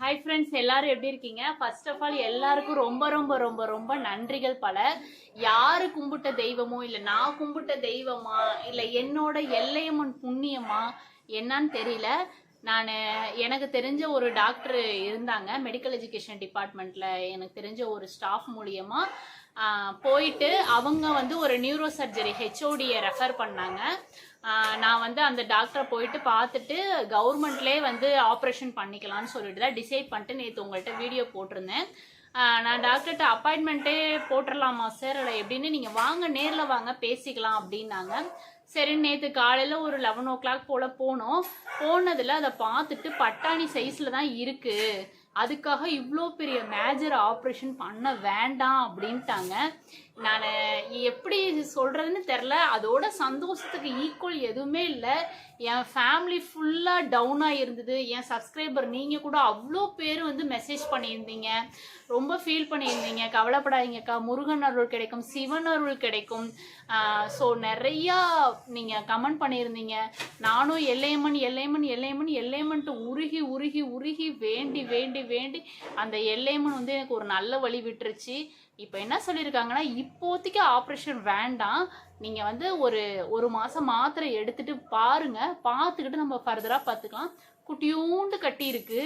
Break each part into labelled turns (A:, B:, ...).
A: Hi friends எல்லாரும் எப்படி இருக்கீங்க? ஃபர்ஸ்ட் ஆஃப் ஆல் எல்லாருக்கும் ரொம்ப ரொம்ப ரொம்ப ரொம்ப நன்றிகள் பல. யார் கும்பிட்ட தெய்வமோ இல்லை நான் கும்பிட்ட தெய்வமா இல்லை என்னோட எல்லையம்மன் புண்ணியமா என்னன்னு தெரியல. நான் எனக்கு தெரிஞ்ச ஒரு டாக்டர் இருந்தாங்க மெடிக்கல் எஜுகேஷன் டிபார்ட்மெண்ட்டில் எனக்கு தெரிஞ்ச ஒரு ஸ்டாஃப் மூலியமாக போயிட்டு அவங்க வந்து ஒரு நியூரோ சர்ஜரி ஹெச்ஓடியை ரெஃபர் பண்ணாங்க. நான் வந்து அந்த டாக்டரை போயிட்டு பார்த்துட்டு கவர்மெண்ட்லேயே வந்து ஆப்ரேஷன் பண்ணிக்கலாம்னு சொல்லிட்டு தான் டிசைட் பண்ணிட்டு நேற்று உங்கள்கிட்ட வீடியோ போட்டிருந்தேன். நான் டாக்டர்கிட்ட அப்பாயின்மெண்ட்டே போட்டுடலாமா சார் இல்லை எப்படின்னு நீங்கள் வாங்க நேரில் வாங்க பேசிக்கலாம் அப்படின்னாங்க. சரி நேற்று காலையில் ஒரு லெவன் ஓ கிளாக் போல் போனோம். போனதில் அதை பார்த்துட்டு பட்டாணி சைஸில் தான் இருக்குது அதுக்காக இவ்வளோ பெரிய மேஜர் ஆப்ரேஷன் பண்ண வேண்டாம் அப்படின்ட்டாங்க. நான் எப்படி சொல்கிறதுன்னு தெரில அதோட சந்தோஷத்துக்கு ஈக்குவல் எதுவுமே இல்லை. என் ஃபேமிலி ஃபுல்லாக டவுனாக இருந்தது. என் சப்ஸ்கிரைபர் நீங்கள் கூட அவ்வளோ பேர் வந்து மெசேஜ் பண்ணியிருந்தீங்க. ரொம்ப ஃபீல் பண்ணியிருந்தீங்க. கவலைப்படாதீங்கக்கா. முருகன் அருள் கிடைக்கும் சிவன் அருள் கிடைக்கும். ஸோ நிறையா நீங்கள் கமெண்ட் பண்ணியிருந்தீங்க. நானும் எல்லையம்மன் எல்லையம்மன் எல்லையம்மன் எல்லையம்மன்ட்டு உருகி உருகி உருகி வேண்டி வேண்டி வேண்டி அந்த எல்லையம்மன் வந்து எனக்கு ஒரு நல்ல வழி விட்டுருச்சு. இப்போ என்ன சொல்லியிருக்காங்கன்னா இப்போதைக்கு ஆப்ரேஷன் வேண்டாம். நீங்கள் வந்து ஒரு ஒரு மாதம் மாத்திரை எடுத்துட்டு பாருங்கள் பார்த்துக்கிட்டு நம்ம ஃபர்தராக பார்த்துக்கலாம். குட்டியூண்டு கட்டியிருக்கு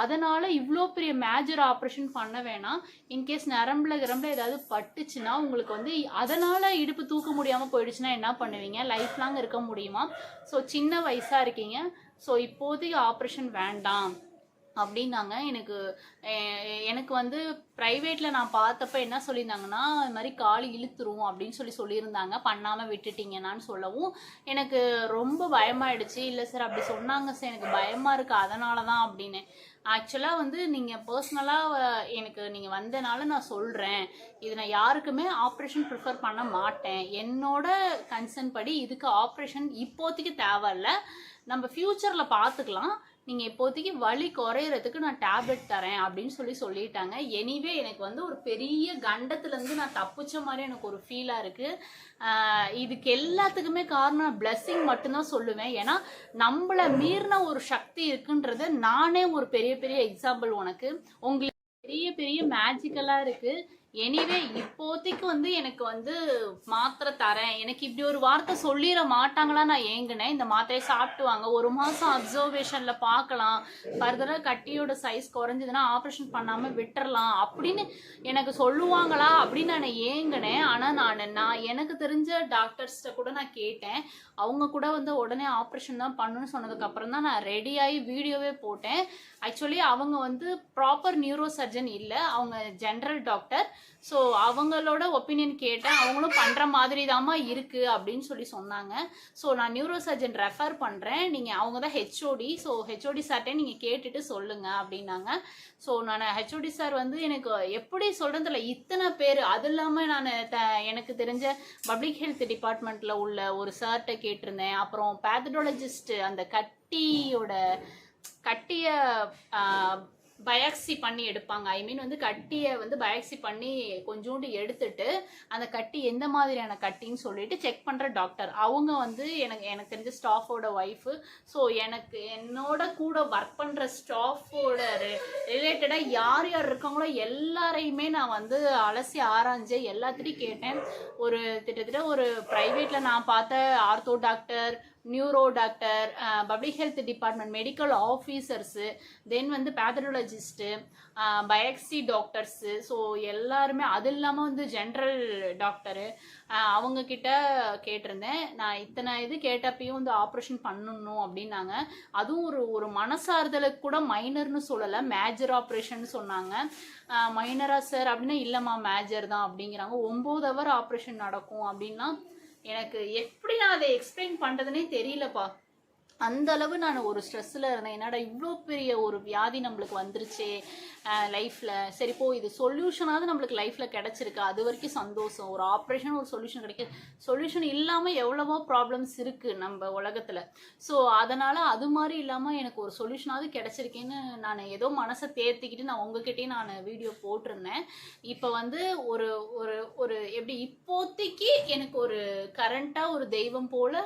A: அதனால் இவ்வளோ பெரிய மேஜர் ஆப்ரேஷன் பண்ண வேணாம். இன்கேஸ் நரம்புல கிரம்பில் ஏதாவது பட்டுச்சுன்னா உங்களுக்கு வந்து அதனால் இடுப்பு தூக்க முடியாமல் போயிடுச்சுன்னா என்ன பண்ணுவீங்க? லைஃப் லாங் இருக்க முடியுமா? ஸோ சின்ன வயசாக இருக்கீங்க. ஸோ இப்போதைக்கு ஆப்ரேஷன் வேண்டாம். அப்படின்னாங்க. எனக்கு எனக்கு வந்து ப்ரைவேட்டில் நான் பார்த்தப்ப என்ன சொல்லியிருந்தாங்கன்னா இது மாதிரி கால் இழுத்துரும் அப்படின்னு சொல்லி சொல்லியிருந்தாங்க. பண்ணாமல் விட்டுட்டீங்கன்னு சொல்லவும் எனக்கு ரொம்ப பயமாயிடுச்சு. இல்லை சார் அப்படி சொன்னாங்க சார். எனக்கு பயமாக இருக்குது அதனால தான் அப்படின்னு. ஆக்சுவலாக வந்து நீங்கள் பர்சனலாக எனக்கு நீங்கள் வந்தனால நான் சொல்கிறேன் இது நான் யாருக்குமே ஆப்ரேஷன் ப்ரிஃபர் பண்ண மாட்டேன். என்னோட கன்சர்ன் படி இதுக்கு ஆப்ரேஷன் இப்போதைக்கு தேவையில்ல. நம்ம ஃப்யூச்சரில் பார்த்துக்கலாம் நீங்கள் இப்போதைக்கு வலி குறையிறதுக்கு நான் டேப்லெட் தரேன் அப்படின்னு சொல்லி சொல்லிட்டாங்க. எனிவே எனக்கு வந்து ஒரு பெரிய கண்டத்துலேருந்து நான் தப்பிச்ச மாதிரி எனக்கு ஒரு ஃபீலாக இருக்குது இதுக்கு எல்லாத்துக்குமே காரணம் பிளெஸ்ஸிங் மட்டும்தான் சொல்லுவேன். ஏன்னா நம்மளை மீறின ஒரு சக்தி இருக்குன்றத நானே ஒரு பெரிய பெரிய எக்ஸாம்பிள் உனக்கு. உங்களுக்கு பெரிய பெரிய மேஜிக்கலா இருக்கு. எனிவே இப்போதைக்கு வந்து எனக்கு வந்து மாத்திரை தரேன். எனக்கு இப்படி ஒரு வார்த்தை சொல்லிட மாட்டாங்களா நான் ஏங்கினேன். இந்த மாத்திரையை சாப்பிட்டு வாங்க ஒரு மாதம் அப்சர்வேஷனில் பார்க்கலாம். ஃபர்தராக கட்டியோட சைஸ் குறைஞ்சதுன்னா ஆப்ரேஷன் பண்ணாமல் விட்டுறலாம். அப்படின்னு எனக்கு சொல்லுவாங்களா அப்படின்னு நான் ஏங்கினேன். ஆனால் நான் நான் எனக்கு தெரிஞ்ச டாக்டர்ஸ்கிட்ட கூட நான் கேட்டேன். அவங்க கூட வந்து உடனே ஆப்ரேஷன் தான் பண்ணணும்னு சொன்னதுக்கப்புறம் தான் நான் ரெடியாகி வீடியோவே போட்டேன். ஆக்சுவலி அவங்க வந்து ப்ராப்பர் நியூரோ சர்ஜன் இல்லை. அவங்க ஜென்ரல் டாக்டர் ஸோ அவங்களோட ஒப்பீனியன் கேட்டேன். அவங்களும் பண்ணுற மாதிரி தாம்மா இருக்குது அப்படின்னு சொல்லி சொன்னாங்க. ஸோ நான் நியூரோ சர்ஜன் ரெஃபர் பண்ணுறேன் நீங்கள் அவங்க தான் ஹெச்ஓடி ஸோ ஹெச்ஓடி சார்ட்டே நீங்கள் கேட்டுட்டு சொல்லுங்கள் அப்படின்னாங்க. ஸோ நான் ஹெச்ஓடி சார் வந்து எனக்கு எப்படி சொல்கிறதில்ல இத்தனை பேர் அது இல்லாமல் நான் த எனக்கு தெரிஞ்ச பப்ளிக் ஹெல்த் டிபார்ட்மெண்ட்டில் உள்ள ஒரு சார்கிட்ட கேட்டிருந்தேன். அப்புறம் பேத்தடாலஜிஸ்ட் அந்த கட்டியோட கட்டிய பயாக்சி பண்ணி எடுப்பாங்க. ஐ மீன் வந்து கட்டியை வந்து பயாக்சி பண்ணி கொஞ்சோண்டு எடுத்துட்டு அந்த கட்டி எந்த மாதிரியான கட்டின்னு சொல்லிட்டு செக் பண்ணுற டாக்டர் அவங்க வந்து எனக்கு எனக்கு தெரிஞ்ச ஸ்டாஃபோட ஒய்ஃபு ஸோ எனக்கு என்னோட கூட ஒர்க் பண்ணுற ஸ்டாஃபோட ரிலேட்டடாக யார் யார் இருக்காங்களோ எல்லாரையுமே நான் வந்து அலசி ஆராய்ஞ்சு எல்லாத்திட்டையும் கேட்டேன். ஒரு திட்டத்தட்ட ஒரு ப்ரைவேட்டில் நான் பார்த்த ortho doctor neuro doctor public health department medical officers then வந்து பேத்தடாலஜிஸ்ட்டு பயாக்சி டாக்டர்ஸு ஸோ எல்லாருமே அது இல்லாமல் வந்து ஜென்ரல் டாக்டரு uh, அவங்கக்கிட்ட கேட்டிருந்தேன். நான் இத்தனை இது கேட்டப்பையும் வந்து ஆப்ரேஷன் பண்ணணும் அப்படின்னாங்க. அதுவும் ஒரு ஒரு மனசார்தலுக்கு கூட மைனர்னு சொல்லலை மேஜர் ஆப்ரேஷன் சொன்னாங்க. Uh, மைனரா சார் அப்படின்னா இல்லைம்மா மேஜர் தான் அப்படிங்கிறாங்க. ஒம்பது ஹவர் ஆப்ரேஷன் நடக்கும் அப்படின்னா எனக்கு எப்படி நான் அதை எக்ஸ்பிளைன் பண்ணுறதுனே தெரியலப்பா. அந்த அளவு நான் ஒரு ஸ்ட்ரெஸ்ஸில் இருந்தேன். என்னடா இவ்வளோ பெரிய ஒரு வியாதி நம்மளுக்கு வந்துருச்சே லைஃப்பில் சரி போ இது சொல்யூஷனாவது நம்மளுக்கு லைஃப்பில் கிடச்சிருக்கு. அது வரைக்கும் சந்தோஷம். ஒரு ஆப்ரேஷன் ஒரு சொல்யூஷன் கிடைக்கும் சொல்யூஷன் இல்லாமல் எவ்வளவோ ப்ராப்ளம்ஸ் இருக்குது நம்ம உலகத்தில். ஸோ அதனால் அது மாதிரி இல்லாமல் எனக்கு ஒரு சொல்யூஷனாவது கிடச்சிருக்கேன்னு நான் ஏதோ மனசை தேர்த்திக்கிட்டு நான் உங்ககிட்டயே நான் வீடியோ போட்டிருந்தேன். இப்போ வந்து ஒரு ஒரு ஒரு எப்படி இப்போதைக்கு எனக்கு ஒரு கரண்ட்டாக ஒரு தெய்வம் போல்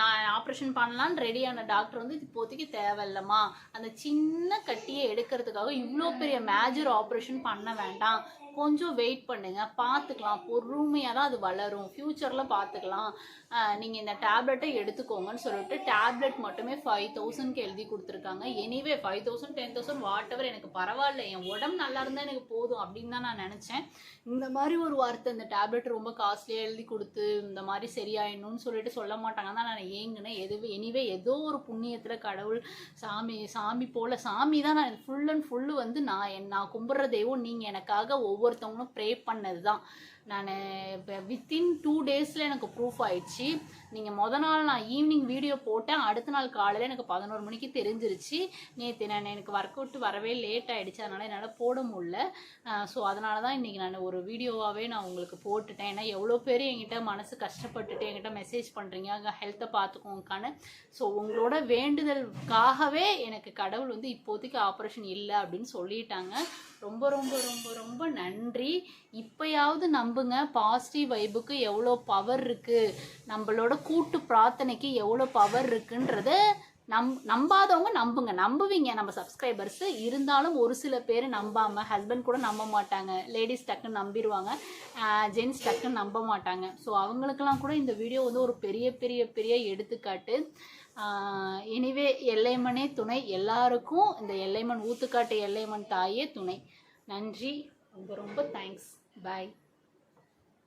A: நான் ஆப்ரேஷன் பண்ணலான்னு ரெடியான டாக்டர் வந்து இப்போதைக்கு தேவையில்லம்மா. அந்த சின்ன கட்டியை எடுக்கிறதுக்காக இவ்வளோ பெரிய மேஜர் ஆப்ரேஷன் பண்ண வேண்டாம். கொஞ்சம் வெயிட் பண்ணுங்க. பார்த்துக்கலாம். பொறுமையாக தான் அது வளரும். ஃப்யூச்சரில் பார்த்துக்கலாம். நீங்கள் இந்த டேப்லெட்டை எடுத்துக்கோங்கன்னு சொல்லிட்டு டேப்லெட் மட்டுமே ஃபைவ் தௌசண்ட்க்கு எழுதி கொடுத்துருக்காங்க. Anyway five thousand ten thousand whatever எனக்கு பரவாயில்ல. என் உடம்பு நல்லா இருந்தால் எனக்கு போதும் அப்படின்னு தான் நான் நினச்சேன். இந்த மாதிரி ஒரு வார்த்தை இந்த டேப்லெட் ரொம்ப காஸ்ட்லியாக எழுதி கொடுத்து இந்த மாதிரி சரியாயிடணும்னு சொல்லிட்டு சொல்ல மாட்டாங்க. தான் நான் ஏங்கினேன். எதுவே எனிவே ஏதோ ஒரு புண்ணியத்தில் கடவுள் சாமி சாமி போல சாமி தான் நான் ஃபுல் அண்ட் ஃபுல்லு வந்து நான் நான் கும்பிட்ற தெய்வம் நீங்கள் எனக்காக ஒவ்வொரு ஒவ்வொருத்தவங்களும் ப்ரே பண்ணது தான் நான் இப்போ வித்தின் டூ டேஸில் எனக்கு ப்ரூஃப் ஆயிடுச்சு. நீங்கள் மொதல் நாள் நான் ஈவினிங் வீடியோ போட்டேன். அடுத்த நாள் காலையில் எனக்கு பதினோரு மணிக்கு தெரிஞ்சிருச்சு. நேற்று நான் எனக்கு ஒர்க் அவுட் வரவே லேட் ஆகிடுச்சு அதனால் என்னால் போட முடியல. ஸோ அதனால தான் இன்றைக்கி நான் ஒரு வீடியோவாகவே நான் உங்களுக்கு போட்டுட்டேன். ஏன்னா எவ்வளோ பேர் என்கிட்ட மனசு கஷ்டப்பட்டுட்டு என்கிட்ட மெசேஜ் பண்ணுறீங்க அங்கே ஹெல்த்தை பார்த்துக்கோங்கக்கான ஸோ உங்களோட வேண்டுதலுக்காகவே எனக்கு கடவுள் வந்து இப்போதைக்கு ஆப்ரேஷன் இல்லை அப்படின்னு சொல்லிட்டாங்க. ரொம்ப ரொம்ப ரொம்ப ரொம்ப நன்றி. இப்போயாவது நம்புங்க. பாசிட்டிவ் வைபுக்கு எவ்வளோ பவர் இருக்குது நம்மளோட கூட்டு பிரார்த்தனைக்கு எவ்வளோ பவர் இருக்குன்றத நம் நம்பாதவங்க நம்புங்க. நம்புவீங்க. நம்ம சப்ஸ்கிரைபர்ஸ் இருந்தாலும் ஒரு சில பேர் நம்பாமல் ஹஸ்பண்ட் கூட நம்ப மாட்டாங்க. லேடிஸ் டக்குன்னு நம்பிடுவாங்க ஜென்ஸ் டக்குன்னு நம்ப மாட்டாங்க. ஸோ அவங்களுக்கெல்லாம் கூட இந்த வீடியோ வந்து ஒரு பெரிய பெரிய பெரிய எடுத்துக்காட்டு. எனிவே எல்லைமனே துணை. எல்லாருக்கும் இந்த எல்லைமன் ஊத்துக்காட்டு எல்லைமன் தாயே துணை. நன்றி. ரொம்ப ரொம்ப தேங்க்ஸ் பாய்